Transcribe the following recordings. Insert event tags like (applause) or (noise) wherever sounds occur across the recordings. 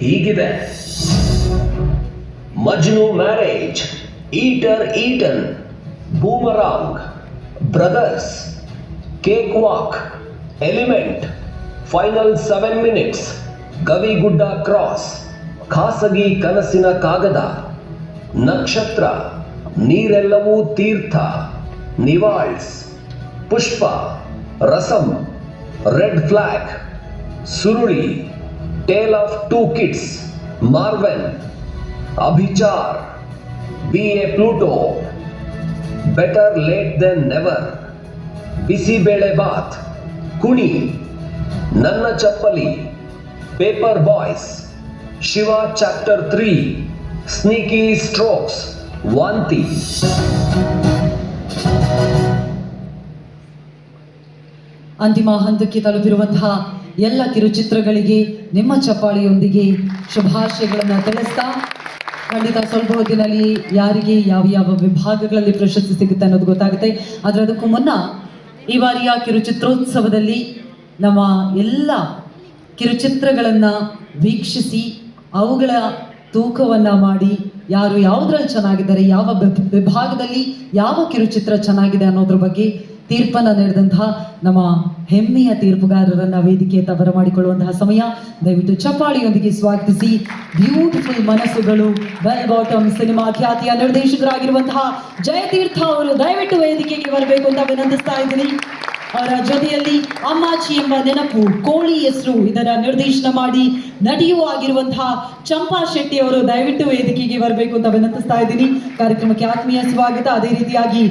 ಹೀಗಿದೆ. Majnu marriage, eater eaten, boomerang, brothers cake walk element, final seven minutes, Gavigudda cross, ಖಾಸಗಿ ಕನಸಿನ ಕಾಗದ, ನಕ್ಷತ್ರ, ನೀರೆಲ್ಲವೂ ತೀರ್ಥ, ನಿವಾಳ್ಸ್, ಪುಷ್ಪ, ರಸಂ, ರೆಡ್ ಫ್ಲಾಗ್, ಸುರುಳಿ. tale of two kids marvel ಅಭಿಚಾರ್ be a Pluto better late than never bisibele bath ಕುಣಿ ನನ್ನ ಚಪ್ಪಲಿ paper boys Shiva chapter three sneaky strokes ವಾಂತಿ ಅಂತಿಮ ಹಂತಕ್ಕೆ ತಲುಪಿರುವಂತಹ ಎಲ್ಲ ಕಿರುಚಿತ್ರಗಳಿಗೆ ನಿಮ್ಮ ಚಪ್ಪಾಳಿಯೊಂದಿಗೆ ಶುಭಾಶಯಗಳನ್ನು ತಿಳಿಸ್ತಾ, ಖಂಡಿತ ಸ್ವಲ್ಪ ಹೊತ್ತಿನಲ್ಲಿ ಯಾರಿಗೆ ಯಾವ ಯಾವ ವಿಭಾಗಗಳಲ್ಲಿ ಪ್ರಶಸ್ತಿ ಸಿಗುತ್ತೆ ಅನ್ನೋದು ಗೊತ್ತಾಗುತ್ತೆ. ಆದರೆ ಅದಕ್ಕೂ ಮುನ್ನ ಈ ಬಾರಿಯ ಕಿರುಚಿತ್ರೋತ್ಸವದಲ್ಲಿ ನಮ್ಮ ಎಲ್ಲ ಕಿರುಚಿತ್ರಗಳನ್ನು ವೀಕ್ಷಿಸಿ, ಅವುಗಳ ತೂಕವನ್ನು ಮಾಡಿ ಯಾರು ಯಾವುದ್ರಲ್ಲಿ ಚೆನ್ನಾಗಿದ್ದಾರೆ, ಯಾವ ವಿಭಾಗದಲ್ಲಿ ಯಾವ ಕಿರುಚಿತ್ರ ಚೆನ್ನಾಗಿದೆ ಅನ್ನೋದ್ರ ಬಗ್ಗೆ ತೀರ್ಪನ್ನು ನೀಡಿದಂತಹ ನಮ್ಮ ಹೆಮ್ಮೆಯ ತೀರ್ಪುಗಾರರನ್ನ ವೇದಿಕೆಯತ್ತ ಬರಮಾಡಿಕೊಳ್ಳುವಂತಹ ಸಮಯ. ದಯವಿಟ್ಟು ಚಪ್ಪಾಳಿಯೊಂದಿಗೆ ಸ್ವಾಗತಿಸಿ ಬ್ಯೂಟಿಫುಲ್ ಮನಸ್ಸುಗಳು ಬೆಲ್ ಬಾಟಮ್ ಸಿನಿಮಾ ಖ್ಯಾತಿಯ ನಿರ್ದೇಶಕರಾಗಿರುವಂತಹ ಜಯತೀರ್ಥ ಅವರು ದಯವಿಟ್ಟು ವೇದಿಕೆಗೆ ಬರಬೇಕು ಅಂತ ವಿನಂತಿಸ್ತಾ ಇದ್ದೀನಿ. ಅವರ ಜೊತೆಯಲ್ಲಿ ಅಮ್ಮಾಚಿ ಎಂಬ ನೆನಪು, ಕೋಳಿ ಹೆಸರು ಇದರ ನಿರ್ದೇಶನ ಮಾಡಿ ನಟಿಯೂ ಆಗಿರುವಂತಹ ಚಂಪಾ ಶೆಟ್ಟಿ ಅವರು ದಯವಿಟ್ಟು ವೇದಿಕೆಗೆ ಬರಬೇಕು ಅಂತ ವಿನಂತಿಸ್ತಾ ಇದ್ದೀನಿ. ಕಾರ್ಯಕ್ರಮಕ್ಕೆ ಆತ್ಮೀಯ ಸ್ವಾಗತ. ಅದೇ ರೀತಿಯಾಗಿ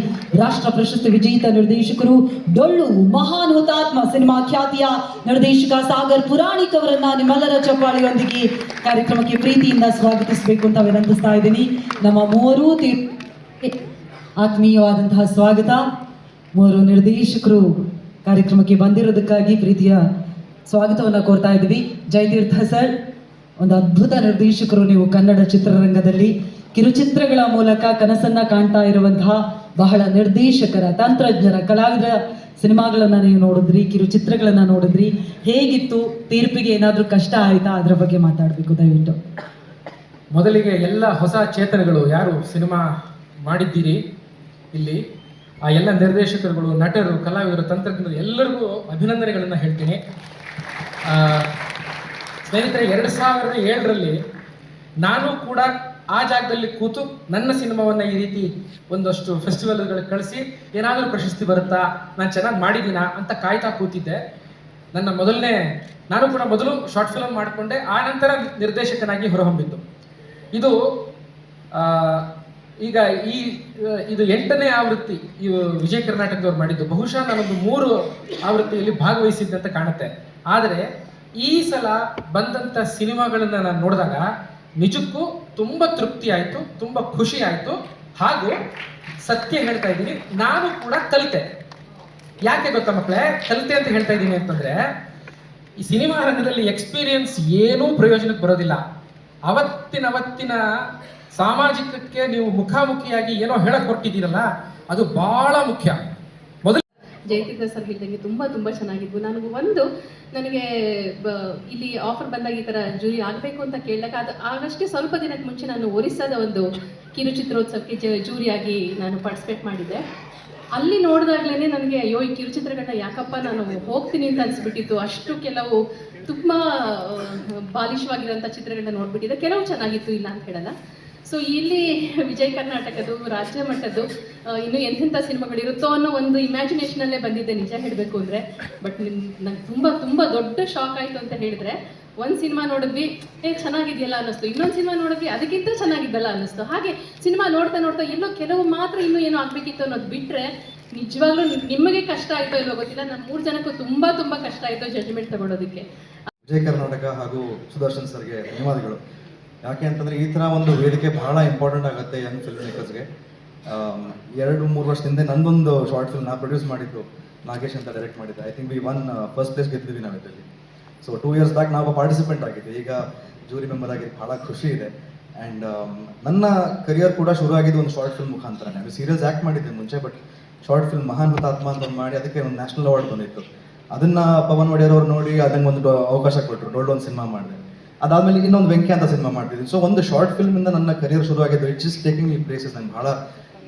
ರಾಷ್ಟ್ರ ಪ್ರಶಸ್ತಿ ವಿಜೇತ ನಿರ್ದೇಶಕರು, ಡೊಳ್ಳು ಮಹಾನ್ ಹುತಾತ್ಮ ಸಿನಿಮಾ ಖ್ಯಾತಿಯ ನಿರ್ದೇಶಕ ಸಾಗರ್ ಪುರಾಣಿಕ್ ಅವರನ್ನ ನಿಮ್ಮೆಲ್ಲರ ಚಪ್ಪಾಳಿಯೊಂದಿಗೆ ಕಾರ್ಯಕ್ರಮಕ್ಕೆ ಪ್ರೀತಿಯಿಂದ ಸ್ವಾಗತಿಸಬೇಕು ಅಂತ ವಿನಂತಿಸ್ತಾ ಇದ್ದೀನಿ. ನಮ್ಮ ಮೂವರು ಆತ್ಮೀಯವಾದಂತಹ ಸ್ವಾಗತ. ಮೂವರು ನಿರ್ದೇಶಕರು ಕಾರ್ಯಕ್ರಮಕ್ಕೆ ಬಂದಿರೋದಕ್ಕಾಗಿ ಪ್ರೀತಿಯ ಸ್ವಾಗತವನ್ನು ಕೋರ್ತಾ ಇದ್ದೀವಿ. ಜಯತೀರ್ಥ ಸರ್, ಒಂದು ಅದ್ಭುತ ನಿರ್ದೇಶಕರು ನೀವು ಕನ್ನಡ ಚಿತ್ರರಂಗದಲ್ಲಿ. ಕಿರುಚಿತ್ರಗಳ ಮೂಲಕ ಕನಸನ್ನ ಕಾಣ್ತಾ ಇರುವಂತಹ ಬಹಳ ನಿರ್ದೇಶಕರ, ತಂತ್ರಜ್ಞರ, ಕಲಾವಿದರ ಸಿನಿಮಾಗಳನ್ನ ನೀವು ನೋಡಿದ್ರಿ, ಕಿರುಚಿತ್ರಗಳನ್ನ ನೋಡಿದ್ರಿ. ಹೇಗಿತ್ತು, ತೀರ್ಪಿಗೆ ಏನಾದರೂ ಕಷ್ಟ ಆಯ್ತಾ? ಅದರ ಬಗ್ಗೆ ಮಾತಾಡಬೇಕು, ದಯವಿಟ್ಟು. ಮೊದಲಿಗೆ ಎಲ್ಲ ಹೊಸ ಚೇತನಗಳು ಯಾರು ಸಿನಿಮಾ ಮಾಡಿದ್ದೀರಿ ಇಲ್ಲಿ? ಆ ಎಲ್ಲ ನಿರ್ದೇಶಕರುಗಳು, ನಟರು, ಕಲಾವಿದರು, ತಂತ್ರಜ್ಞರು ಎಲ್ಲರಿಗೂ ಅಭಿನಂದನೆಗಳನ್ನು ಹೇಳ್ತೀನಿ. ಸ್ನೇಹಿತರೆ, ಎರಡು ಸಾವಿರದ ಏಳರಲ್ಲಿ ನಾನು ಕೂಡ ಆ ಜಾಗದಲ್ಲಿ ಕೂತು ನನ್ನ ಸಿನಿಮಾವನ್ನು ಈ ರೀತಿ ಒಂದಷ್ಟು ಫೆಸ್ಟಿವಲ್ಗಳಿಗೆ ಕಳಿಸಿ, ಏನಾದರೂ ಪ್ರಶಸ್ತಿ ಬರುತ್ತಾ, ನಾನು ಚೆನ್ನಾಗಿ ಮಾಡಿದ್ದೀನಾ ಅಂತ ಕಾಯ್ತಾ ಕೂತಿದ್ದೆ. ನನ್ನ ಮೊದಲನೇ, ನಾನು ಕೂಡ ಮೊದಲು ಶಾರ್ಟ್ ಫಿಲಮ್ ಮಾಡಿಕೊಂಡೆ, ಆ ನಂತರ ನಿರ್ದೇಶಕನಾಗಿ ಹೊರಹೊಮ್ಮಿದ್ದು. ಇದು ಈಗ ಈ ಇದು ಎಂಟನೇ ಆವೃತ್ತಿ ವಿಜಯ ಕರ್ನಾಟಕದವ್ರು ಮಾಡಿದ್ದು, ಬಹುಶಃ ನಾನೊಂದು ಮೂರು ಆವೃತ್ತಿಯಲ್ಲಿ ಭಾಗವಹಿಸಿದ್ದಂತ ಕಾಣುತ್ತೆ. ಆದರೆ, ಈ ಸಲ ಬಂದಂಥ ಸಿನಿಮಾಗಳನ್ನ ನಾನು ನೋಡಿದಾಗ, ನಿಜಕ್ಕೂ ತುಂಬ ತೃಪ್ತಿ ಆಯಿತು, ತುಂಬ ಖುಷಿ ಆಯಿತು, ಹಾಗೂ ಸತ್ಯ ಹೇಳ್ತಾ ಇದ್ದೀನಿ, ನಾನು ಕೂಡ ಕಲಿತೆ. ಯಾಕೆ ಗೊತ್ತಾ ಮಕ್ಕಳೇ? ಕಲಿತೆ ಅಂತ ಹೇಳ್ತಾ ಇದ್ದೀನಿ ಅಂತಂದ್ರೆ, ಈ ಸಿನಿಮಾ ರಂಗದಲ್ಲಿ ಎಕ್ಸ್ಪೀರಿಯನ್ಸ್ ಏನೂ ಪ್ರಯೋಜನಕ್ಕೆ ಬರೋದಿಲ್ಲ. ಅವತ್ತಿನ ಅವತ್ತಿನ ಸಾಮಾಜಿಕಕ್ಕೆ ನೀವು ಮುಖಾಮುಖಿಯಾಗಿ ಏನೋ ಹೇಳಕ್ ಹೊರಟಿದ್ದೀರಲ್ಲ, ಅದು ಬಹಳ ಮುಖ್ಯ. ಮೊದಲು ಜಯತೀರ್ಥ ಸರ್ ಹೇಳಿದಂಗೆ ತುಂಬ ತುಂಬ ಚೆನ್ನಾಗಿದ್ವು ನನಗೂ ಒಂದು ನನಗೆ ಇಲ್ಲಿ ಆಫರ್ ಬಂದಾಗ ಈ ಥರ ಜೂರಿ ಆಗಬೇಕು ಅಂತ ಕೇಳಿದಾಗ ಅದು ಆಗಷ್ಟೇ ಸ್ವಲ್ಪ ದಿನಕ್ಕೆ ಮುಂಚೆ ನಾನು ಒರಿಸ್ಸಾದ ಒಂದು ಕಿರುಚಿತ್ರೋತ್ಸವಕ್ಕೆ ಜ ಜೂರಿಯಾಗಿ ನಾನು ಪಾರ್ಟಿಸಿಪೇಟ್ ಮಾಡಿದ್ದೆ. ಅಲ್ಲಿ ನೋಡಿದಾಗ್ಲೇ ನನಗೆ, ಅಯ್ಯೋ, ಈ ಕಿರುಚಿತ್ರಗಳನ್ನ ಯಾಕಪ್ಪ ನಾನು ಹೋಗ್ತೀನಿ ಅಂತ ಅನಿಸ್ಬಿಟ್ಟಿತ್ತು. ಅಷ್ಟು ಕೆಲವು ತುಂಬ ಬಾಲಿಶವಾಗಿರೋಂಥ ಚಿತ್ರಗಳನ್ನ ನೋಡ್ಬಿಟ್ಟಿದೆ ಕೆಲವು ಚೆನ್ನಾಗಿತ್ತು ಇಲ್ಲ ಅಂತ ಹೇಳಲ್ಲ. ಸೊ ಇಲ್ಲಿ ವಿಜಯ ಕರ್ನಾಟಕದ್ದು, ರಾಜ್ಯ ಮಟ್ಟದ್ದು ಇನ್ನು ಎಂತೆಂಥ ಸಿನಿಮಾಗಳಿರುತ್ತೋ ಅನ್ನೋ ಒಂದು ಇಮ್ಯಾಜಿನೇಷನಲ್ಲೇ ಬಂದಿದ್ದೆ, ನಿಜ ಹೇಳಬೇಕು ಅಂದ್ರೆ. ಬಟ್ ನಂಗೆ ತುಂಬಾ ತುಂಬಾ ದೊಡ್ಡ ಶಾಕ್ ಆಯ್ತು ಅಂತ ಹೇಳಿದ್ರೆ, ಒಂದು ಸಿನಿಮಾ ನೋಡಿದ್ವಿ, ಏ, ಚೆನ್ನಾಗಿದೆಯಲ್ಲ ಅನ್ನಿಸ್ತು. ಇನ್ನೊಂದು ಸಿನಿಮಾ ನೋಡಿದ್ವಿ, ಅದಕ್ಕಿಂತ ಚೆನ್ನಾಗಿದ್ದಲ್ಲ ಅನ್ನಿಸ್ತು. ಹಾಗೆ ಸಿನಿಮಾ ನೋಡ್ತಾ ನೋಡ್ತಾ ಎಲ್ಲೋ ಕೆಲವು ಮಾತ್ರ ಇನ್ನೂ ಏನೋ ಆಗಬೇಕಿತ್ತು ಅನ್ನೋದು ಬಿಟ್ಟರೆ ನಿಜವಾಗ್ಲೂ ನಿಮಗೆ ಕಷ್ಟ ಆಯ್ತೋ ಇಲ್ವೋ ಗೊತ್ತಿಲ್ಲ. ನಮ್ಮ ಮೂರು ಜನಕ್ಕೂ ತುಂಬಾ ತುಂಬಾ ಕಷ್ಟ ಆಯ್ತು ಜಡ್ಜ್ಮೆಂಟ್ ತಗೊಳೋದಕ್ಕೆ. ವಿಜಯ ಕರ್ನಾಟಕ ಹಾಗೂ ಸುದರ್ಶನ್ ಸರ್ಗೆ ಧನ್ಯವಾದಗಳು. ಯಾಕೆ ಅಂತಂದ್ರೆ ಈ ಥರ ಒಂದು ವೇದಿಕೆ ಬಹಳ ಇಂಪಾರ್ಟೆಂಟ್ ಆಗುತ್ತೆ ಯಂಗ್ ಫಿಲ್ಮ್ ಮೇಕರ್ಸ್ಗೆ ಎರಡು ಮೂರು ವರ್ಷದಿಂದ ನಂದೊಂದು ಶಾರ್ಟ್ ಫಿಲ್ಮ್ ನಾ ಪ್ರೊಡ್ಯೂಸ್ ಮಾಡಿದ್ದು, ನಾಗೇಶ್ ಅಂತ ಡೈರೆಕ್ಟ್ ಮಾಡಿದ್ದೆ. I think we won first place ಗೆದ್ದಿದ್ವಿ ನಾವು ಇದರಲ್ಲಿ. ಸೊ ಟೂ ಇಯರ್ಸ್ ಬ್ಯಾಕ್ ನಾವು ಪಾರ್ಟಿಸಿಪೆಂಟ್ ಆಗಿದ್ದೆ ಈಗ ಜೂರಿ ಮೆಂಬರ್ ಆಗಿ ಬಹಳ ಖುಷಿ ಇದೆ. ಆ್ಯಂಡ್ ನನ್ನ ಕರಿಯರ್ ಕೂಡ ಶುರು ಆಗಿದ್ದು ಒಂದು ಶಾರ್ಟ್ ಫಿಲ್ಮ್ ಮುಖಾಂತರ ನಾನು ಸೀರಿಯಲ್ಸ್ ಆ್ಯಕ್ಟ್ ಮಾಡಿದ್ದೆ ಮುಂಚೆ ಬಟ್ ಶಾರ್ಟ್ ಫಿಲ್ಮ್ ಮಹಾನ್ ಹುತಾತ್ಮ ಅಂತ ಮಾಡಿ ಅದಕ್ಕೆ ಒಂದು ನ್ಯಾಷನಲ್ ಅವಾರ್ಡ್ ಬಂದಿತ್ತು. ಅದನ್ನು ಪವನ್ ಒಡೆಯರ್ ಅವ್ರು ನೋಡಿ ಅದಂಗೆ ಒಂದು ಅವಕಾಶ ಕೊಟ್ಟರು ದೊಡ್ಡ ಒಂದು ಸಿನಿಮಾ ಮಾಡಿದೆ. ಅದಾದ್ಮೇಲೆ ಇನ್ನೊಂದು ವೆಂಕಿ ಅಂತ ಸಿನಿಮಾ ಮಾಡ್ತಿದ್ವಿ ಸೊ ಒಂದು ಶಾರ್ಟ್ ಫಿಲ್ಮಿಂದ ನನ್ನ ಕರಿಯರ್ ಶುರುವಾಗಿದ್ದು ಇಟ್ಸ್ ಇಸ್ ಟೇಕಿಂಗ್ ಈ ಪ್ಲೇಸಸ್ ನಂಗೆ ಬಹಳ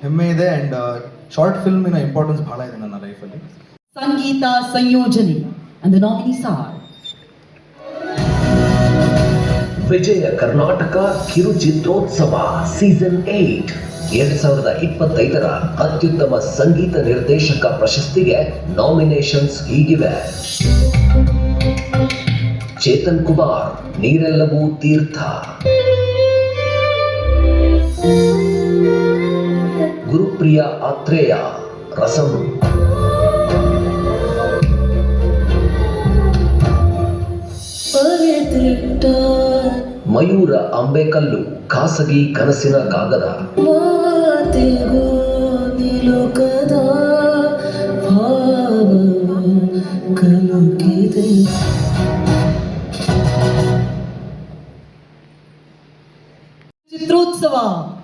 ಹೆಮ್ಮೆ ಇದೆ ಆ್ಯಂಡ್ ಶಾರ್ಟ್ ಫಿಲ್ಮಿನ ಇಂಪಾರ್ಟೆನ್ಸ್ ಬಹಳ ಇದೆ ನನ್ನ ಲೈಫಲ್ಲಿ ಸಂಗೀತ ಸಂಯೋಜನೆ and nominees are Vijaya Karnataka ಕಿರುಚಿತ್ರೋತ್ಸವ season eight ಎರಡ್ ಸಾವಿರದ ಇಪ್ಪತ್ತೈದರ ಅತ್ಯುತ್ತಮ ಸಂಗೀತ ನಿರ್ದೇಶಕ ಪ್ರಶಸ್ತಿಗೆ ನಾಮಿನೇಷನ್ಸ್ ಹೀಗಿವೆ. ಚೇತನ್ ಕುಮಾರ್ ನೀರೆಲ್ಲವೂ ತೀರ್ಥ. ಗುರುಪ್ರಿಯ ಆತ್ರೇಯ ರಸಂ. ಮಯೂರ ಅಂಬೇಕಲ್ಲು ಖಾಸಗಿ ಕನಸಿನ ಕಾಗದ. ಚಿತ್ರೋತ್ಸವ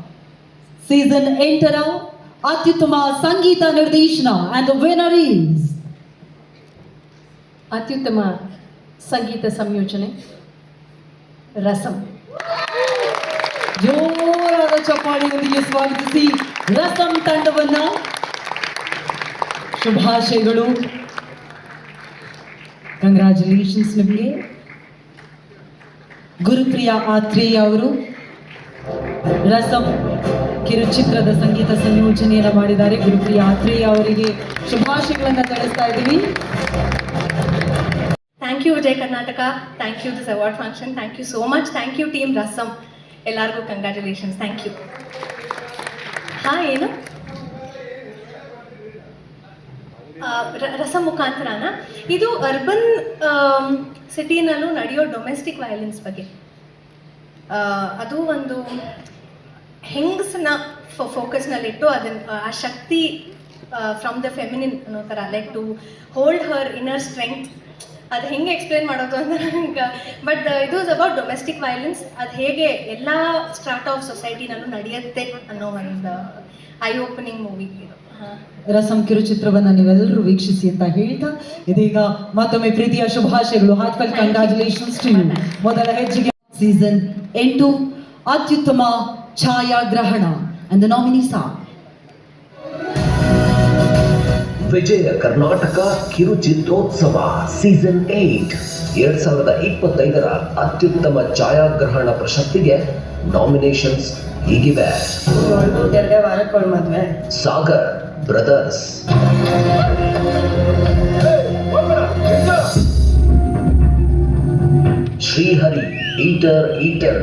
ಸೀಸನ್ ಎಂಟರ ಅತ್ಯುತ್ತಮ ಸಂಗೀತ ನಿರ್ದೇಶನ ಅಂಡ್ ವಿನರ್ ಈಸ್ ಅತ್ಯುತ್ತಮ ಸಂಗೀತ ಸಂಯೋಜನೆ ರಸಂ. ಜೋರಾದ ಚಪ್ಪಾಳಿಯೊಂದಿಗೆ ಸ್ವಾಗತಿಸಿ ರಸಂ ತಂಡವನ್ನ. ಶುಭಾಶಯಗಳು. ಕಂಗ್ರ್ಯಾಚುಲೇಷನ್ಸ್ ನಿಮಗೆ. ಗುರುಪ್ರಿಯ ಆತ್ರೇಯ ಅವರು. ರಸಂ ಕಿರುಚಿತ್ರದ ಸಂಗೀತ ಸಂಯೋಜನೆಯನ್ನು ಮಾಡಿದ್ದಾರೆ ಗುರುಪ್ರಿಯ ಆತ್ರೇಯ ಅವರಿಗೆ. ಶುಭಾಶಯಗಳನ್ನು ತಿಳಿಸ್ತಾ ಇದ್ದೀವಿ. Thank you Vijay Karnataka thank you this award function thank you so much thank you team Rasam ಎಲ್ಲರಿಗೂ ಕಂಗ್ರ್ಯಾಚುಲೇಷನ್ಸ್ ಥ್ಯಾಂಕ್ ಯು ಹಾ ಏನು ರಸಂ ಮುಖಾಂತರನ ಇದು ಅರ್ಬನ್ ಸಿಟಿನಲ್ಲೂ ನಡೆಯೋ ಡೊಮೆಸ್ಟಿಕ್ ವೈಲೆನ್ಸ್ ಬಗ್ಗೆ ಅದು ಒಂದು ಹೆಂಗಸನ್ನ ಫೋಕಸ್ನಲ್ಲಿಟ್ಟು ಅದನ್ನ ಆ ಶಕ್ತಿ ಫ್ರಮ್ ದ ಫೆಮಿನಿನ್ ಅನ್ನೋ ಥರ like to hold her inner strength ಅದು ಹೆಂಗೆ ಎಕ್ಸ್ಪ್ಲೇನ್ ಮಾಡೋದು ಅಂತ ನಂಗೆ ಬಟ್ ಇದು ಇಸ್ ಅಬೌಟ್ ಡೊಮೆಸ್ಟಿಕ್ ವೈಲೆನ್ಸ್ ಅದು ಹೇಗೆ ಎಲ್ಲ ಸ್ಟಾರ್ಟ್ ಆಫ್ ಸೊಸೈಟಿನಲ್ಲೂ ನಡೆಯುತ್ತೆ ಅನ್ನೋ ಒಂದು ಐ ಓಪನಿಂಗ್ ಮೂವಿ ಇದು. ರಸಂ ಕಿರುಚಿತ್ರವನ್ನ ನೀವೆಲ್ಲರೂ ವೀಕ್ಷಿಸಿ ಅಂತ ಹೇಳ್ತಾ ಇದೀಗ ಮತ್ತೊಮ್ಮೆ ಪ್ರೀತಿಯ ಶುಭಾಶಯಗಳು. ಹಾರ್ಟ್ಫೆಲ್ ಕಂಗ್ರಾಚುಲೇಷನ್ಸ್ ಟು ಯು ಮೊದಲ ಹೆಜ್ಜೆಗೆ ಸೀಸನ್ ಎಂಟು ಅತ್ಯುತ್ತಮ ಛಾಯಾಗ್ರಹಣ. And nominees are Vijaya Karnataka ಕಿರುಚಿತ್ರೋತ್ಸವ season eight ಎರಡ್ ಸಾವಿರದ ಇಪ್ಪತ್ತೈದರ ಅತ್ಯುತ್ತಮ ಛಾಯಾಗ್ರಹಣ ಪ್ರಶಸ್ತಿಗೆ ನಾಮಿನೇಷನ್ಸ್ ಹೀಗಿವೆ. Sagar brothers eater eater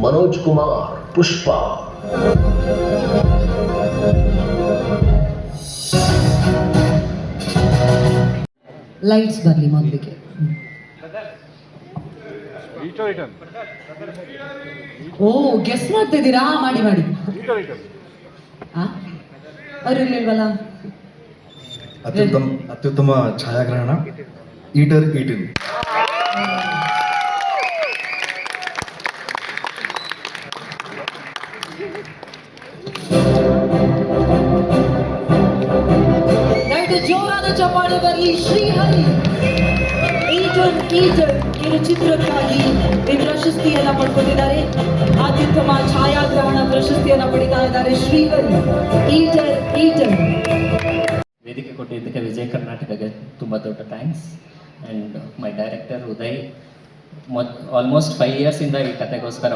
Manoj Kumar Pushpa lights ಬರಲಿ ಮೊದಲಿಗೆ. ಓ ಗೆಸ್ ಮಾಡ್ತಿದ್ದೀರಾ ಮಾಡಿ ಮಾಡಿ. ಆ? ಅವ್ರು ಇರ್ಲಿಲ್ವಲ್ಲ? ಅತ್ಯುತ್ತಮ ಅತ್ಯುತ್ತಮ ಛಾಯಾಗ್ರಹಣ, ಈಟರ್ ಈಟಿನ್. ಜೋರಾದ ಚಪ್ಪಾಳೆ ಬರಲಿ ಶ್ರೀಹರಿ. ಈಟರ್ ಈಟರ್ ಕಿರುಚಿತ್ರಕ್ಕಾಗಿ ಈ ಪ್ರಶಸ್ತಿಯನ್ನ ಪಡ್ಕೊಂಡಿದ್ದಾರೆ. ಅತ್ಯುತ್ತಮ ಛಾಯಾಗ್ರಹಣ ಪ್ರಶಸ್ತಿಯನ್ನ ಪಡಿತಾ ಇದ್ದಾರೆ ಶ್ರೀಹರಿ. Eater eater. ಕರ್ನಾಟಕಗೆ ತುಂಬ ದೊಡ್ಡ thanks and my director Uday ಮೊದ್ almost five ಇಯರ್ಸಿಂದ ಈ ಕತೆಗೋಸ್ಕರ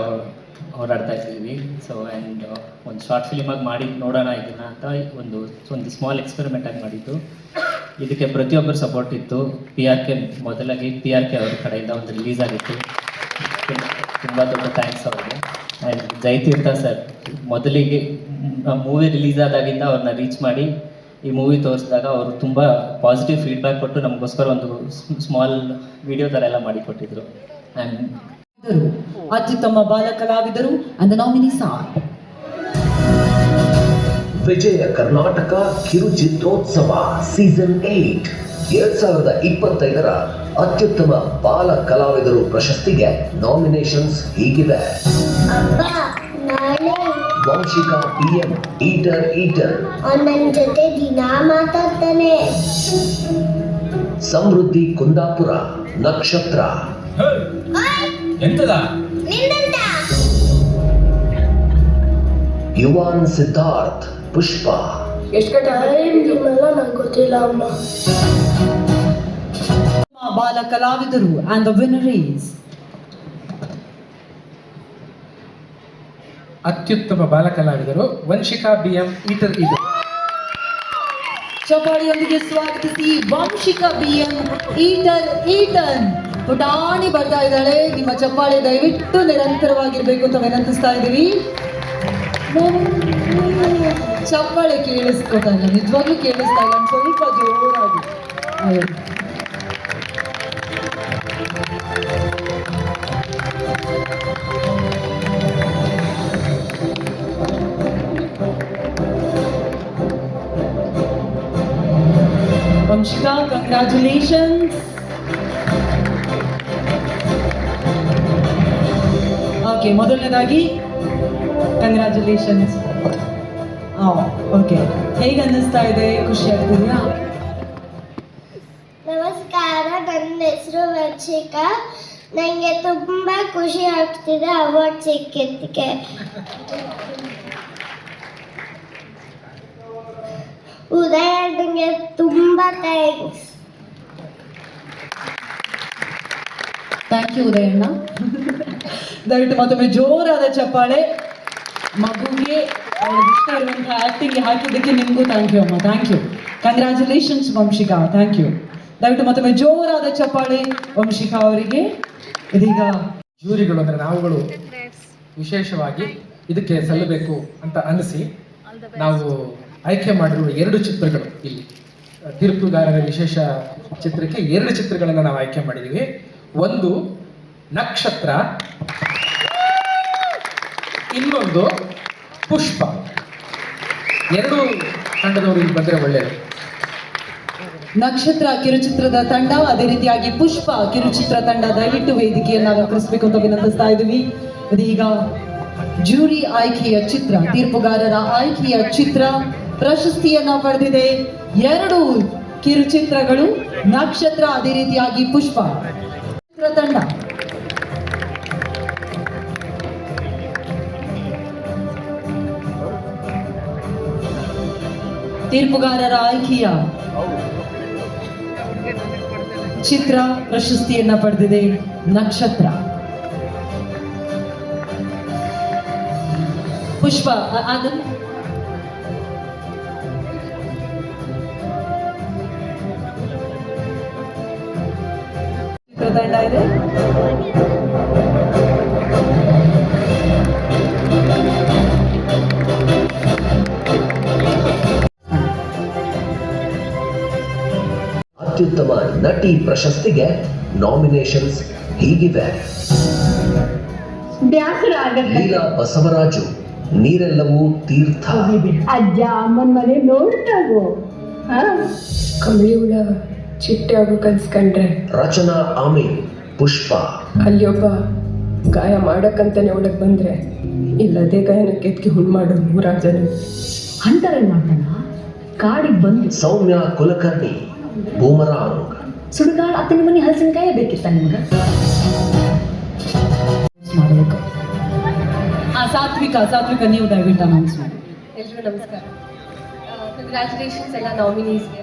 ಹೋರಾಡ್ತಾ ಇದ್ದೀವಿ. ಸೊ ಆ್ಯಂಡ್ ಒಂದು ಶಾರ್ಟ್ ಫಿಲಿಮಾಗಿ ಮಾಡಿ ನೋಡೋಣ ಇದನ್ನು ಅಂತ ಒಂದು ಒಂದು ಸ್ಮಾಲ್ ಎಕ್ಸ್ಪೆರಿಮೆಂಟಾಗಿ ಮಾಡಿದ್ದು. ಇದಕ್ಕೆ ಪ್ರತಿಯೊಬ್ಬರು ಸಪೋರ್ಟ್ ಇತ್ತು. ಪಿ ಆರ್ ಕೆ ಮೊದಲಾಗಿ ಪಿ ಆರ್ ಕೆ ಅವ್ರ ಕಡೆಯಿಂದ ಒಂದು ರಿಲೀಸ್ ಆಗಿತ್ತು. ತುಂಬ ದೊಡ್ಡ ಥ್ಯಾಂಕ್ಸ್ ಅವ್ರಿಗೆ. ಆ್ಯಂಡ್ ಜಯತೀರ್ಥ ಸರ್, ಮೊದಲಿಗೆ ಮೂವಿ ರಿಲೀಸ್ ಆದಾಗಿಂದ ಅವ್ರನ್ನ ರೀಚ್ ಮಾಡಿ ಈ ಮೂವಿ ತೋರಿಸಿದಾಗ ಅವರು ತುಂಬ ಪಾಸಿಟಿವ್ ಫೀಡ್ಬ್ಯಾಕ್ ಕೊಟ್ಟು ನಮಗೋಸ್ಕರ ಒಂದು ಸ್ಮಾಲ್ ವಿಡಿಯೋ ಥರ ಎಲ್ಲ ಮಾಡಿಕೊಟ್ಟಿದ್ರು. ಆ್ಯಂಡ್. ಅತ್ಯುತ್ತಮ ಬಾಲ ಕಲಾವಿದರು ಅಂದ ನಾಮಿನಿ ಆರ್ ವಿಜಯ ಕರ್ನಾಟಕ ಕಿರುಚಿತ್ರೋತ್ಸವ ಸೀಸನ್ ಏಟ್ ಎರಡ್ ಸಾವಿರದ ಇಪ್ಪತ್ತೈದರ ಅತ್ಯುತ್ತಮ ಬಾಲ ಕಲಾವಿದರು ಪ್ರಶಸ್ತಿಗೆ ನಾಮಿನೇಷನ್ಸ್ ಹೀಗಿವೆ. ಅಪ್ಪ ನಾಳೆ ವಂಶಿಕಾ ಈಟರ್ ಈಟರ್. ನನ್ನ ಜೊತೆ ದಿನ ಮಾತಾಡ್ತಾನೆ. ಸಮೃದ್ಧಿ ಕುಂದಾಪುರ ನಕ್ಷತ್ರ. ಎಂತದ? ಯುವಾನ್ ಸಿದ್ಧಾರ್ಥ್ ಪುಷ್ಪ. ಎಷ್ಟು ಟೈಮ್ ನಂಗೆ ಗೊತ್ತಿಲ್ಲ ಅಮ್ಮ. ಬಾಲ ಕಲಾವಿದರು ಆ್ಯಂಡ್ ದ ವಿನ್ನರ್ ಈಸ್ ಅತ್ಯುತ್ತಮ ಬಾಲಕಲಾವಿದರು ವಂಶಿಕಾ ಬಿ ಎಂ ಈಟರ್ ಇದು. ಚಪಾಳಿಯೊಂದಿಗೆ ಸ್ವಾಗತಿಸಿ Vanshika B M eaten eaten ಪುಟಾಣಿ ಬರ್ತಾ ಇದ್ದಾಳೆ. ನಿಮ್ಮ ಚಪ್ಪಾಳೆ ದಯವಿಟ್ಟು ನಿರಂತರವಾಗಿರ್ಬೇಕು ಅಂತ ವಿನಂತಿಸ್ತಾ ಇದ್ದೀವಿ. ಚಪ್ಪಾಳೆ ಕೇಳಿಸ್ಕೊತಾ ಇಲ್ಲ. ನಿಜವಾಗ್ಲೂ ಕೇಳಿಸ್ತಾ ಇಲ್ಲ. ಸ್ವಲ್ಪ ಜೋರಾಗಿ. ಹೌದು. congratulations. ಓಕೆ ಮೊದಲನೇದಾಗಿ ಕಂಗ್ರ್ಯಾಚುಲೇಷನ್ಸ್ ಓಕೆ ಹೇಗೆ ಅನ್ನಿಸ್ತಾ ಇದೆ? ಖುಷಿ ಆಗ್ತಿದೆಯಾ? ನಮಸ್ಕಾರ, ನನ್ನ ಹೆಸರು ವಂಶಿಕಾ. ನನಗೆ ತುಂಬ ಖುಷಿ ಆಗ್ತಿದೆ ಅವಾರ್ಡ್ ಸಿಕ್ಕಿದ್ದಕ್ಕೆ. ಉದಯ ನನಗೆ ತುಂಬ ಥ್ಯಾಂಕ್ಸ್ ಥ್ಯಾಂಕ್ ಯು ಉದಯಣ್ಣ. ದಯವಿಟ್ಟು ಮತ್ತೊಮ್ಮೆ ಜೋರಾದ ಚಪ್ಪಾಳೆ. ಮಗುಗೆ ಇಷ್ಟ ಇರುವಂತಹ ಆಕ್ಟಿಂಗ್ ಹಾಕಿದ್ದಕ್ಕೆ ನಿಮಗೂ ಥ್ಯಾಂಕ್ ಯು ಅಮ್ಮ. Thank you congratulations Vamshika. Thank you ದಯವಿಟ್ಟು ಮತ್ತೊಮ್ಮೆ ಜೋರಾದ ಚಪ್ಪಾಳೆ ವಂಶಿಕಾ ಅವರಿಗೆ. ಇದೀಗ ಜೂರಿಗಳು ಅಂದರೆ ನಾವುಗಳು ವಿಶೇಷವಾಗಿ ಇದಕ್ಕೆ ಸಲ್ಲಬೇಕು ಅಂತ ಅನಿಸಿ. ನಾವು ಆಯ್ಕೆ ಮಾಡಿರುವ ಎರಡು ಚಿತ್ರಗಳು ಇಲ್ಲಿ. ತೀರ್ಪುಗಾರರ ವಿಶೇಷ ಚಿತ್ರಕ್ಕೆ ಎರಡು ಚಿತ್ರಗಳನ್ನು ನಾವು ಆಯ್ಕೆ ಮಾಡಿದ್ದೀವಿ ಒಂದು ನಕ್ಷತ್ರ, ಇನ್ನೊಂದು ಪುಷ್ಪ. ಎರಡು ತಂಡದವರು ಇಲ್ಲಿ ಬಂದರೆ ಒಳ್ಳೆಯದು ನಕ್ಷತ್ರ, ಕಿರುಚಿತ್ರದ ತಂಡ, ಅದೇ ರೀತಿಯಾಗಿ ಪುಷ್ಪ, ಕಿರುಚಿತ್ರ ತಂಡ ದಯವಿಟ್ಟು ವೇದಿಕೆಯನ್ನು ಅಲಂಕರಿಸಬೇಕು ಅಂತ ವಿನಂತಿಸ್ತಾ ಇದ್ದೀವಿ. ಅದೀಗ ಜ್ಯೂರಿ ಆಯ್ಕೆಯ ಚಿತ್ರ, ತೀರ್ಪುಗಾರರ ಆಯ್ಕೆಯ ಚಿತ್ರ. ಪ್ರಶಸ್ತಿಯನ್ನ ಪಡೆದಿದೆ. ಎರಡು ಕಿರುಚಿತ್ರಗಳು, ನಕ್ಷತ್ರ ಅದೇ ರೀತಿಯಾಗಿ ಪುಷ್ಪ. ಚಿತ್ರತಂಡ ತೀರ್ಪುಗಾರರ ಆಯ್ಕೆಯ ಚಿತ್ರ ಪ್ರಶಸ್ತಿಯನ್ನ ಪಡೆದಿದೆ. ನಕ್ಷತ್ರ. ಪುಷ್ಪ ಅ- ಇದೆ ಅತ್ಯುತ್ತಮ ನಟಿ ಪ್ರಶಸ್ತಿಗೆ ನಾಮಿನೇಷನ್ಸ್ ಹೀಗಿವೆ. ಬ್ಯಾಸರ ಆಗತ್ತೆ. ಲೀಲಾ ಬಸವರಾಜು ನೀರೆಲ್ಲವೂ ತೀರ್ಥ. ಅಜ್ಜ ಅಮ್ಮನ ಮನೆ ನೋಡ್ತಾಗೋ ಕಂಬಳಿ ಹುಳ. ಚಿಟ್ಟೆ ಆಗೋ ಕನ್ಸ್ಕೊಂಡ್ರೆ ರಚನಾ ಆಮಿ ಪುಷ್ಪ. ಅಲ್ಲಿ ಒಬ್ಬ ಗಾಯ ಮಾಡಕ್ಕಂತಾನೆ ಒಳಗೆ ಬಂದ್ರೆ ಇಲ್ಲದೇ ಗಾಯನ ಕೆತ್ತಿ ಹುಣ್ ಮಾಡೋ ನೂರಾರು ಜನ ಅಂತಾರೆ ಮಾಡ್ತಾನ? ಕಾಡಿಗೆ ಬಂದು. ಸೌಮ್ಯ ಕುಲಕರ್ಣಿ ಬೂಮರಾಂಗ್ ಸುಡುಗಾಡ ಅತ್ತನ ಮನೆ ಹಲಸಿನಕಾಯಿ ಬೇಕಿತ್ತ ನಿಮ್ಗೆ? ಮಾಡಬೇಕು. ಆ ಸಾತ್ವಿಕ ಸಾತ್ವಿಕ ನೀವು ದಯವಿಟ್ಟು ಅನೌನ್ಸ್ ಮಾಡಿ. ಎಲ್ರಿಗೂ ನಮಸ್ಕಾರ. ಕಂಗ್ರ್ಯಾಚುಲೇಷನ್ಸ್ ಎಲ್ಲ ನಾಮಿನೀಸ್ಗೆ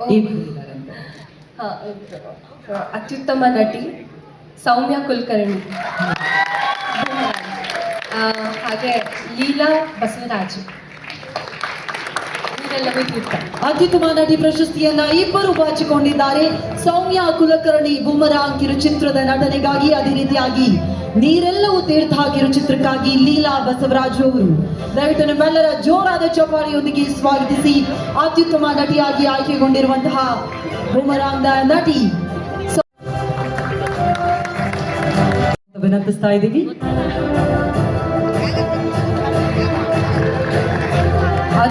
ಇಬ್ರು ಹಾಂ ಅಂತ. ಅತ್ಯುತ್ತಮ ನಟಿ ಸೌಮ್ಯ ಕುಲಕರ್ಣಿ ಹಾಗೆ ಲೀಲಾ ಬಸವರಾಜು ಅತ್ಯುತ್ತಮ ನಟಿ ಪ್ರಶಸ್ತಿಯನ್ನ ಇಬ್ಬರು ಬಾಚಿಕೊಂಡಿದ್ದಾರೆ. ಸೌಮ್ಯ ಕುಲಕರ್ಣಿ ಬುಮರಾಂಗ್ ಕಿರುಚಿತ್ರದ ನಟನೆಗಾಗಿ ಅದೇ ರೀತಿಯಾಗಿ ನೀರೆಲ್ಲವೂ ತೀರ್ಥ ಕಿರುಚಿತ್ರಕ್ಕಾಗಿ ಲೀಲಾ ಬಸವರಾಜು ಅವರು. ದಯವಿಟ್ಟು ನಮ್ಮೆಲ್ಲರ ಜೋರಾದ ಚೌಪಾಳಿಯೊಂದಿಗೆ ಸ್ವಾಗತಿಸಿ ಅತ್ಯುತ್ತಮ ನಟಿಯಾಗಿ ಆಯ್ಕೆಗೊಂಡಿರುವಂತಹ ಬುಮರಾಂಗ್ನ ನಟಿ ವಿನಂತಿಸ್ತಾ ಇದ್ದೀವಿ.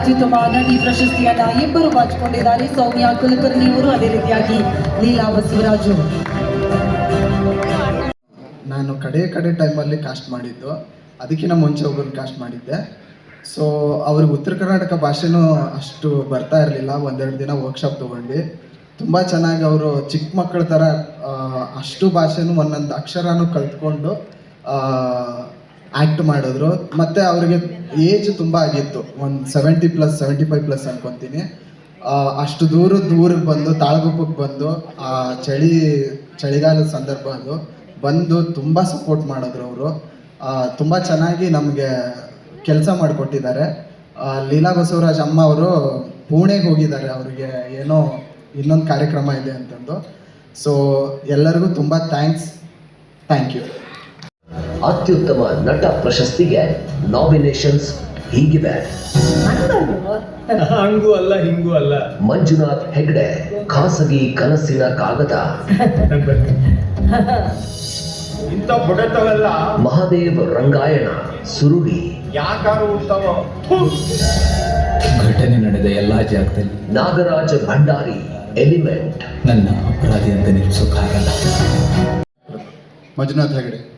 ಅತ್ಯುತ್ತಮ ಈ ಪ್ರಶಸ್ತಿಯನ್ನ ಇಬ್ಬರು ಬಾಚಿಕೊಂಡಿದ್ದಾರೆ ಸೌಮ್ಯ ಕುಲಕರ್ಣಿ ಅವರು, ಅದೇ ರೀತಿಯಾಗಿ ಲೀಲಾ ಬಸವರಾಜು. ನಾನು ಕಡೆ ಕಡೆ ಟೈಮಲ್ಲಿ ಕಾಸ್ಟ್ ಮಾಡಿದ್ದು. ಅದಕ್ಕಿಂತ ಮುಂಚೆ ಒಬ್ಬರು ಕಾಸ್ಟ್ ಮಾಡಿದ್ದೆ. ಸೊ ಅವ್ರಿಗೆ ಉತ್ತರ ಕರ್ನಾಟಕ ಭಾಷೆನೂ ಅಷ್ಟು ಬರ್ತಾ ಇರಲಿಲ್ಲ. ಒಂದೆರಡು ದಿನ ವರ್ಕ್ಶಾಪ್ ತೊಗೊಂಡು ತುಂಬ ಚೆನ್ನಾಗಿ ಅವರು ಚಿಕ್ಕ ಮಕ್ಕಳ ಥರ ಅಷ್ಟು ಭಾಷೆನೂ ಒಂದೊಂದು ಅಕ್ಷರನೂ ಕಲ್ತ್ಕೊಂಡು ಆ್ಯಕ್ಟ್ ಮಾಡಿದ್ರು. ಮತ್ತು ಅವ್ರಿಗೆ ಏಜ್ ತುಂಬ ಆಗಿತ್ತು. ಒಂದು seventy plus seventy five plus ಅನ್ಕೊತೀನಿ ಅಷ್ಟು ದೂರ, ದೂರಕ್ಕೆ ಬಂದು, ತಾಳಗುಪ್ಪಕ್ಕೆ ಬಂದು, ಆ ಚಳಿ, ಚಳಿಗಾಲದ ಸಂದರ್ಭ ಅದು. ಬಂದು ತುಂಬ ಸಪೋರ್ಟ್ ಮಾಡಿದ್ರು ಅವರು. ತುಂಬ ಚೆನ್ನಾಗಿ ನಮಗೆ ಕೆಲಸ ಮಾಡಿಕೊಟ್ಟಿದ್ದಾರೆ. ಲೀಲಾ ಬಸವರಾಜ್ ಅಮ್ಮ ಅವರು ಪುಣೆಗೆ ಹೋಗಿದ್ದಾರೆ. ಅವರಿಗೆ ಏನೋ ಇನ್ನೊಂದು ಕಾರ್ಯಕ್ರಮ ಇದೆ ಅಂತಂದು. ಸೊ ಎಲ್ಲರಿಗೂ ತುಂಬ ಥ್ಯಾಂಕ್ಸ್ ಥ್ಯಾಂಕ್ ಯು ಅತ್ಯುತ್ತಮ ನಟ ಪ್ರಶಸ್ತಿಗೆ ನಾಮಿನೇಷನ್ಸ್ ಹೀಗಿದೆ (laughs) ಹಂಗೂ ಅಲ್ಲ ಹಿಂಗೂ ಅಲ್ಲ. ಮಂಜುನಾಥ್ ಹೆಗ್ಡೆ ಖಾಸಗಿ ಕನಸಿನ ಕಾಗದ. (laughs) ಇಂಥ ಬುಡತವೆಲ್ಲ ಮಹಾದೇವ್ ರಂಗಾಯಣ ಸುರುಳಿ. ಯಾಕಾರು ಉಂಟವೋ? ಘಟನೆ ನಡೆದ ಎಲ್ಲಾ ಜಾಗದಲ್ಲಿ. ನಾಗರಾಜ ಭಂಡಾರಿ ಎಲಿಮೆಂಟ್. ನನ್ನ ಅಪರಾಧಿ ಅಂತ ನಿಲ್ಲಿಸೋಕ್ಕಾಗಲ್ಲ ಮಂಜುನಾಥ್ ಹೆಗಡೆ.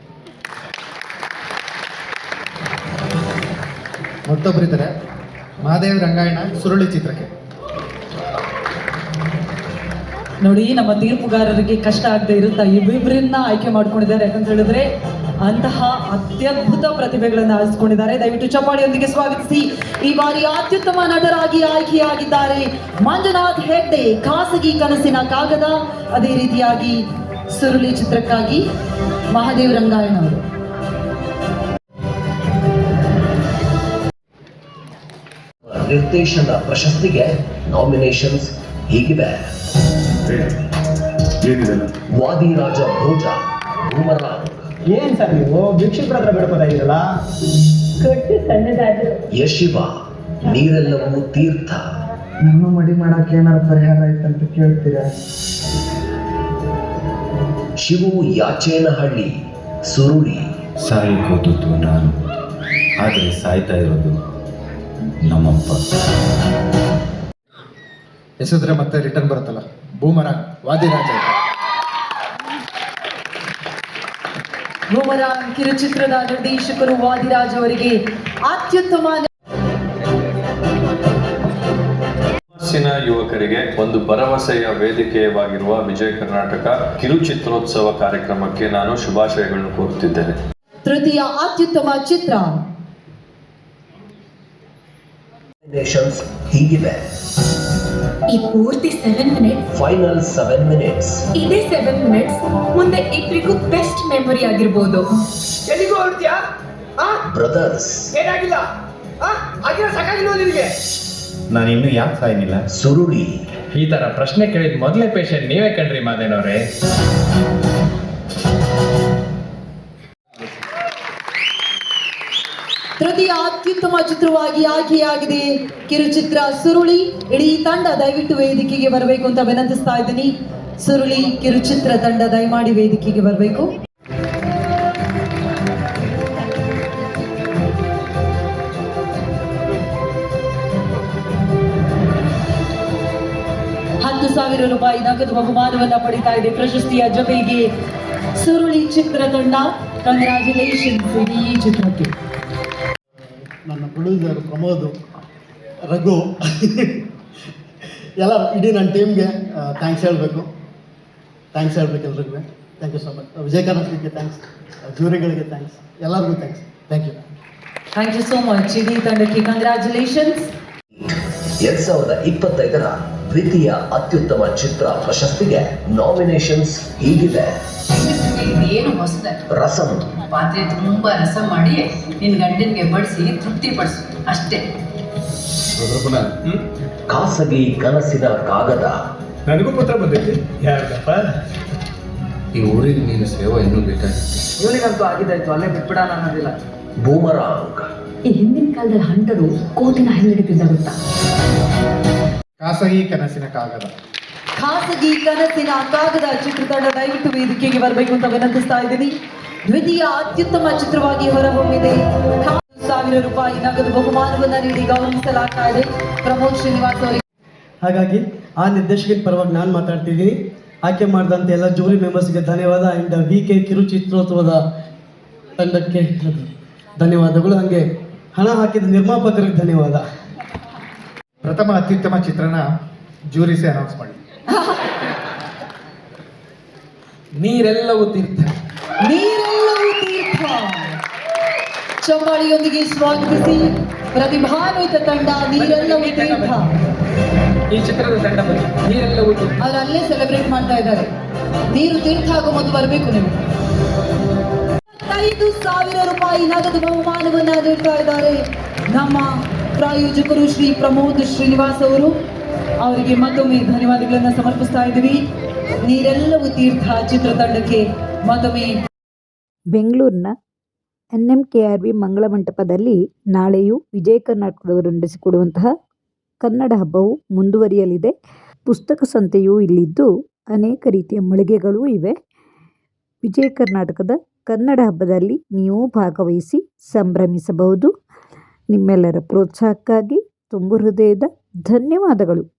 ಮತ್ತೊಬ್ಬರಿದ್ದಾರೆ. ಮಹಾದೇವ್ ರಂಗಾಯಣ, ಸುರುಳಿ ಚಿತ್ರಕ್ಕೆ. ನೋಡಿ, ನಮ್ಮ ತೀರ್ಪುಗಾರರಿಗೆ ಕಷ್ಟ ಆಗದೆ ಇರುತ್ತಾ ಇಬ್ಬಿಬ್ಬರನ್ನ ಆಯ್ಕೆ ಮಾಡ್ಕೊಂಡಿದ್ದಾರೆ ಯಾಕಂತ ಹೇಳಿದ್ರೆ ಅಂತಹ ಅತ್ಯದ್ಭುತ ಪ್ರತಿಭೆಗಳನ್ನು ಆರಿಸಿಕೊಂಡಿದ್ದಾರೆ. ದಯವಿಟ್ಟು ಚಪ್ಪಾಳಿಯೊಂದಿಗೆ ಸ್ವಾಗತಿಸಿ. ಈ ಬಾರಿ ಅತ್ಯುತ್ತಮ ನಟರಾಗಿ ಆಯ್ಕೆಯಾಗಿದ್ದಾರೆ ಮಂಜುನಾಥ್ ಹೆಗ್ಡೆ. ಖಾಸಗಿ ಕನಸಿನ ಕಾಗದ. ಅದೇ ರೀತಿಯಾಗಿ ಸುರುಳಿ ಚಿತ್ರಕ್ಕಾಗಿ ಮಹಾದೇವ್ ರಂಗಾಯಣ ಅವರು. ನಿರ್ದೇಶನ ಪ್ರಶಸ್ತಿಗೆ ನಾಮಿನೇಷನ್ಸ್ ಹೀಗಿವೆ. ವಾದಿರಾಜ ಭೋಜ ಬೂಮರಾಂಗ್ ಏನ್ ಸರ್ ನೀವು? ಭಿಕ್ಷುಕ್ರ ಹತ್ರ ಇದೆಲ್ಲ ಕಟ್ಟು ಸಣ್ಣದಾದ್ರು ಯಶಿವ ನೀರೆಲ್ಲವೂ ತೀರ್ಥ. ನಮ್ಮ ಮಡಿ ಮಾಡಕ್ಕೆ ಏನಾದ್ರು ಪರಿಹಾರ ಆಯ್ತಂತ ಕೇಳ್ತೀರಾ? ಶಿವು ಯಾಚೇನಹಳ್ಳಿ ಸುರುಳಿ. ಸಾಯಿ ಕೂತದ್ದು ನಾನು. ಆದರೆ ಸಾಯ್ತಾ ಇರೋದು ನಮ್ಮಪ್ಪ. ಎಸಿದ್ರೆ ಮತ್ತೆ ರಿಟರ್ನ್ ಬರುತ್ತಲ್ಲ? ಭೂಮರ ವಾದಿರಾಜ ಭೂಮರ ಕಿರುಚಿತ್ರದ ನಿರ್ದೇಶಕರು ವಾದಿರಾಜ್ ಅವರಿಗೆ ಅತ್ಯುತ್ತಮ ಯುವಕರಿಗೆ ಒಂದು ಭರವಸೆಯ ವೇದಿಕೆಯವಾಗಿರುವ ವಿಜಯ ಕರ್ನಾಟಕ ಕಿರುಚಿತ್ರೋತ್ಸವ ಕಾರ್ಯಕ್ರಮಕ್ಕೆ ನಾನು ಶುಭಾಶಯಗಳನ್ನು ಕೋರುತ್ತಿದ್ದೇನೆ. ತೃತೀಯ ಅತ್ಯುತ್ತಮ ಚಿತ್ರ. ನಾಮಿನೇಷನ್ಸ್ ಹೀಗಿದೆ ಈ ಪೂರ್ತಿ seven minutes final seven minutes ಇದೇ ಸೆವೆನ್ ಮಿನಿಟ್ಸ್ ಮುಂದೆ ಇಬ್ಬರಿಗೂ ಬೆಸ್ಟ್ ಮೆಮೊರಿ ಆಗಿರ್ಬೋದು. ಎಲ್ಲಿಗೂ ಹೊರಡ್ತೀಯಾ? ಬ್ರದರ್ಸ್ ಏನಾಗಿಲ್ಲ? ಆಗಿರೋ ಸಾಕಾಗಿಲ್ವ ನಿನಗೆ? ನಾನು ಇನ್ನೂ ಯಾಕೆ ಸಾಯ್ನಿಲ್ಲ ಸುರುಳಿ. ಈ ತರ ಪ್ರಶ್ನೆ ಕೇಳಿದ ಮೊದಲೇ ಪೇಷಂಟ್ ನೀವೇ ಕಣ್ರಿ ಮಾದೇನವ್ರೆ. ತೃತೀಯ ಅತ್ಯುತ್ತಮ ಚಿತ್ರವಾಗಿ ಆಯ್ಕೆಯಾಗಿದೆ. ಕಿರುಚಿತ್ರ ಸುರುಳಿ. ಇಡೀ ತಂಡ ದಯವಿಟ್ಟು ವೇದಿಕೆಗೆ ಬರಬೇಕು ಅಂತ ವಿನಂತಿಸ್ತಾ ಇದ್ದೀನಿ. ಸುರುಳಿ, ಕಿರುಚಿತ್ರ ತಂಡ ದಯಮಾಡಿ ವೇದಿಕೆಗೆ ಬರಬೇಕು. ಹತ್ತು ಸಾವಿರ ರೂಪಾಯಿ ನಗದು ಬಹುಮಾನವನ್ನ ಪಡಿತಾ ಇದೆ ಪ್ರಶಸ್ತಿಯ ಜೊತೆಗೆ. ಸುರುಳಿ ಚಿತ್ರ ತಂಡ ಕಂಗ್ರಾಚುಲೇಷನ್ಸ್ ಈ ಚಿತ್ರಕ್ಕೆ. ನನ್ನ ಪ್ರೊಡ್ಯೂಸರ್ ಪ್ರಮೋದು ರಘು, ಎಲ್ಲ ಇಡೀ ನನ್ನ ಟೀಮ್ಗೆ ಥ್ಯಾಂಕ್ಸ್ ಹೇಳಬೇಕು. ಥ್ಯಾಂಕ್ಸ್ ಹೇಳ್ಬೇಕು ಎಲ್ರಿಗೂ. Thank you so much Vijaya thanks ಜೂರಿಗಳಿಗೆ thanks ಎಲ್ಲರಿಗೂ thanks thank you thank you so much ಇಡೀ ತಂಡಕ್ಕೆ ಕಂಗ್ರಾಚುಲೇಷನ್ಸ್ ಎರಡ್ ಸಾವಿರದ ಇಪ್ಪತ್ತೈದರ ದ್ವಿತೀಯ ಅತ್ಯುತ್ತಮ ಚಿತ್ರ ಪ್ರಶಸ್ತಿಗೆ ನಾಮಿನೇಷನ್ಸ್ ಹೀಗಿದೆ. ಏನು ಹೊಸದ? ರಸಂ. ಪಾತ್ರೆ ತುಂಬಾ ರಸ ಮಾಡಿ ನಿನ್ ಗಂಡನಿಗೆ ಬಡಿಸಿ ತೃಪ್ತಿ ಪಡಿಸು ಅಷ್ಟೇ. ಖಾಸಗಿ ಕನಸಿನ ಕಾಗದ. ನನಗೂ ಪತ್ರ ಬಂದೈತಿ. ಯಾರಪ್ಪ ಈ ಊರಿಗೆ ನೀನು ಸೇವಾ ಇನ್ನೂ ಬೇಕಾಗಿತ್ತು. ಇವನಿಗಂತೂ ಆಗಿದ್ದಾಯ್ತು ಅಲ್ಲೇ ಬಿಟ್ಬಿಡೋಣ ಅನ್ನೋದಿಲ್ಲ. ಬೂಮರಾಂಗ್. ಈ ಹಿಂದಿನ ಕಾಲದಲ್ಲಿ ಹಂಟರು ಕೋತಿನ ಹೆಂಗ್ ಹಿಡಿತಿದ್ದ ಗೊತ್ತಾ ಖಾಸಗಿ ಕನಸಿನ ಕಾಗದ. ಖಾಸಗಿ ಕನಸಿನ ಕಾಗದ ಚಿತ್ರತಂಡ ದಯವಿಟ್ಟು ವೇದಿಕೆಗೆ ಬರಬೇಕು ಅಂತ ವಿನಂತಿಸ್ತಾ ಇದ್ದೀನಿ. ದ್ವಿತೀಯ ಅತ್ಯುತ್ತಮ ಚಿತ್ರವಾಗಿ ಹೊರಹೊಮ್ಮಿದೆ. ಸಾವಿರ ರೂಪಾಯಿ ನಗದು ಬಹುಮಾನವನ್ನ ನೀಡಿ ಗೌರವಿಸಲಾಗ್ತಾ ಇದೆ. ಪ್ರಮೋದ್ ಶ್ರೀನಿವಾಸ್ ಅವರಿಗೆ ಹಾಗಾಗಿ ಆ ನಿರ್ದೇಶಕನ ಪರವಾಗಿ ನಾನು ಮಾತಾಡ್ತಿದ್ದೀನಿ ಆಯ್ಕೆ ಮಾಡಿದಂತೆ ಎಲ್ಲ ಜೂರಿ ಮೆಂಬರ್ಸ್ಗೆ ಧನ್ಯವಾದ ಆ್ಯಂಡ್ ವಿ ಕೆ ಕಿರುಚಿತ್ರೋತ್ಸವದ ತಂಡಕ್ಕೆ ಧನ್ಯವಾದಗಳು. ಹಾಗೆ ಹಣ ಹಾಕಿದ ನಿರ್ಮಾಪಕರಿಗೆ ಧನ್ಯವಾದ. ಪ್ರಥಮ ಅತ್ಯುತ್ತಮ ಚಿತ್ರನ ಜೂರಿಸಿ ಅನೌನ್ಸ್ ಮಾಡಿ. ನೀರೆಲ್ಲವೂ ತೀರ್ಥ. ನೀರೆಲ್ಲವೂ ತೀರ್ಥ. ಚಪ್ಪಾಳಿಯೊಂದಿಗೆ ಸ್ವಾಗತಿಸಿ ಪ್ರತಿಭಾನ್ವಿತ ತಂಡ ನೀರೆಲ್ಲವೂ ತೀರ್ಥ. ಈ ಚಿತ್ರದ ತಂಡ ಬಗ್ಗೆ ನೀರೆಲ್ಲವೂ ತೀರ್ಥ. ಅವ್ರು ಅಲ್ಲೇ ಸೆಲೆಬ್ರೇಟ್ ಮಾಡ್ತಾ ಇದ್ದಾರೆ. ನೀರು ತೀರ್ಥ ಆಗೋ ಮೊದಲು ಬರಬೇಕು ನೀವು. ಐದು ಸಾವಿರ ರೂಪಾಯಿ ನಗದು ಬಹುಮಾನವನ್ನು ನೀಡ್ತಾ ಇದ್ದಾರೆ. ನಮ್ಮ ಪ್ರಾಯೋಜಕರು ಶ್ರೀ ಪ್ರಮೋದ್ ಶ್ರೀನಿವಾಸ್ ಅವರು. ಅವರಿಗೆ ಮತ್ತೊಮ್ಮೆ ಧನ್ಯವಾದಗಳನ್ನು ಸಮರ್ಪಿಸ್ತಾ ಇದ್ದೀವಿ. ನೀರೆಲ್ಲವೂ ತೀರ್ಥ ಚಿತ್ರತಂಡಕ್ಕೆ ಮತ್ತೊಮ್ಮೆ. ಬೆಂಗಳೂರಿನ N M K R B ಮಂಗಳ ಮಂಟಪದಲ್ಲಿ ನಾಳೆಯೂ ವಿಜಯ ಕರ್ನಾಟಕದವರು ನಡೆಸಿಕೊಡುವಂತಹ ಕನ್ನಡ ಹಬ್ಬವು ಮುಂದುವರಿಯಲಿದೆ. ಪುಸ್ತಕ ಸಂತೆಯೂ ಇಲ್ಲಿದ್ದು ಅನೇಕ ರೀತಿಯ ಮಳಿಗೆಗಳೂ ಇವೆ. ವಿಜಯ ಕರ್ನಾಟಕದ ಕನ್ನಡ ಹಬ್ಬದಲ್ಲಿ ನೀವು ಭಾಗವಹಿಸಿ ಸಂಭ್ರಮಿಸಬಹುದು. ನಿಮ್ಮೆಲ್ಲರ ಪ್ರೋತ್ಸಾಹಕ್ಕಾಗಿ ತುಂಬು ಹೃದಯದ ಧನ್ಯವಾದಗಳು.